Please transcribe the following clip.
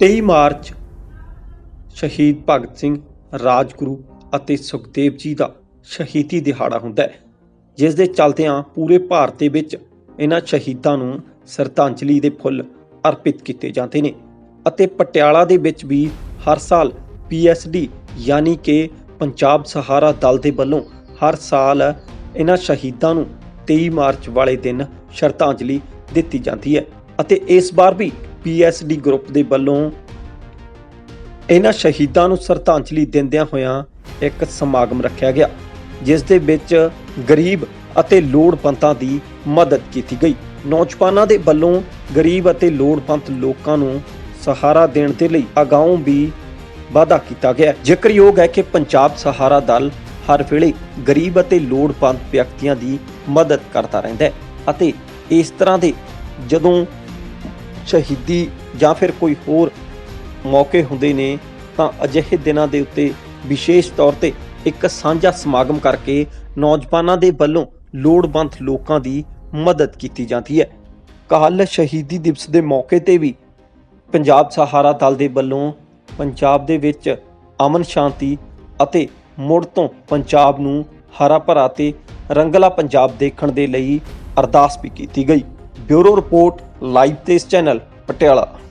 23 March ਸ਼ਹੀਦ ਭਗਤ ਸਿੰਘ ਰਾਜਗੁਰੂ ਅਤੇ ਸੁਖਦੇਵ ਜੀ ਦਾ ਸ਼ਹੀਦੀ ਦਿਹਾੜਾ ਹੁੰਦਾ ਹੈ, ਜਿਸ ਦੇ ਚਲਦਿਆਂ ਪੂਰੇ ਭਾਰਤ ਦੇ ਵਿੱਚ ਇਹਨਾਂ ਸ਼ਹੀਦਾਂ ਨੂੰ ਸ਼ਰਧਾਂਜਲੀ ਦੇ ਫੁੱਲ ਅਰਪਿਤ ਕੀਤੇ ਜਾਂਦੇ ਨੇ ਅਤੇ ਪਟਿਆਲਾ ਦੇ ਵਿੱਚ ਵੀ ਹਰ ਸਾਲ ਪੀਐਸਡੀ ਯਾਨੀ ਕਿ ਪੰਜਾਬ ਸਹਾਰਾ ਦਲ ਦੇ ਵੱਲੋਂ ਹਰ ਸਾਲ ਇਹਨਾਂ ਸ਼ਹੀਦਾਂ ਨੂੰ 23 ਮਾਰਚ ਵਾਲੇ ਦਿਨ ਸ਼ਰਧਾਂਜਲੀ ਦਿੱਤੀ ਜਾਂਦੀ ਹੈ ਅਤੇ ਇਸ ਵਾਰ ਵੀ ਪੀਐਸਡੀ ਗਰੁੱਪ ਦੇ ਵੱਲੋਂ ਇਹਨਾਂ ਸ਼ਹੀਦਾਂ ਨੂੰ ਸ਼ਰਧਾਂਜਲੀ ਦਿੰਦਿਆਂ ਹੋਇਆਂ ਇੱਕ ਸਮਾਗਮ ਰੱਖਿਆ ਗਿਆ, ਜਿਸ ਦੇ ਵਿੱਚ ਗਰੀਬ ਅਤੇ ਲੋੜਵੰਦਾਂ ਦੀ ਮਦਦ ਕੀਤੀ ਗਈ। ਨੌਜਵਾਨਾਂ ਦੇ ਵੱਲੋਂ ਗਰੀਬ ਅਤੇ ਲੋੜਵੰਦ ਲੋਕਾਂ ਨੂੰ ਸਹਾਰਾ ਦੇਣ ਦੇ ਲਈ ਅਗਾਊਂ ਵੀ ਵਾਅਦਾ ਕੀਤਾ ਗਿਆ। ਜ਼ਿਕਰਯੋਗ ਹੈ ਕਿ ਪੰਜਾਬ ਸਹਾਰਾ ਦਲ ਹਰ ਵੇਲੇ ਗਰੀਬ ਅਤੇ ਲੋੜਵੰਦ ਵਿਅਕਤੀਆਂ ਦੀ ਮਦਦ ਕਰਦਾ ਰਹਿੰਦਾ ਹੈ ਅਤੇ ਇਸ ਤਰ੍ਹਾਂ ਦੇ ਜਦੋਂ ਸ਼ਹੀਦੀ ਜਾਂ ਫਿਰ ਕੋਈ ਹੋਰ ਮੌਕੇ ਹੁੰਦੇ ਨੇ, ਤਾਂ ਅਜਿਹੇ ਦਿਨਾਂ ਦੇ ਉੱਤੇ ਵਿਸ਼ੇਸ਼ ਤੌਰ ਤੇ ਇੱਕ ਸਾਂਝਾ ਸਮਾਗਮ ਕਰਕੇ ਨੌਜਵਾਨਾਂ ਦੇ ਵੱਲੋਂ ਲੋੜਵੰਦ ਲੋਕਾਂ ਦੀ ਮਦਦ ਕੀਤੀ ਜਾਂਦੀ ਹੈ। ਕੱਲ੍ਹ ਸ਼ਹੀਦੀ ਦਿਵਸ ਦੇ ਮੌਕੇ ਤੇ ਵੀ ਪੰਜਾਬ ਸਹਾਰਾ ਦਲ ਦੇ ਵੱਲੋਂ ਪੰਜਾਬ ਦੇ ਵਿੱਚ ਅਮਨ ਸ਼ਾਂਤੀ ਅਤੇ ਮੁੜ ਤੋਂ ਪੰਜਾਬ ਨੂੰ ਹਰਾ ਭਰਾ ਤੇ ਰੰਗਲਾ ਪੰਜਾਬ ਦੇਖਣ ਦੇ ਲਈ ਅਰਦਾਸ ਵੀ ਕੀਤੀ ਗਈ। ਬਿਊਰੋ ਰਿਪੋਰਟ ਲਾਈਵ ਤੇ ਇਸ ਚੈਨਲ ਪਟਿਆਲਾ।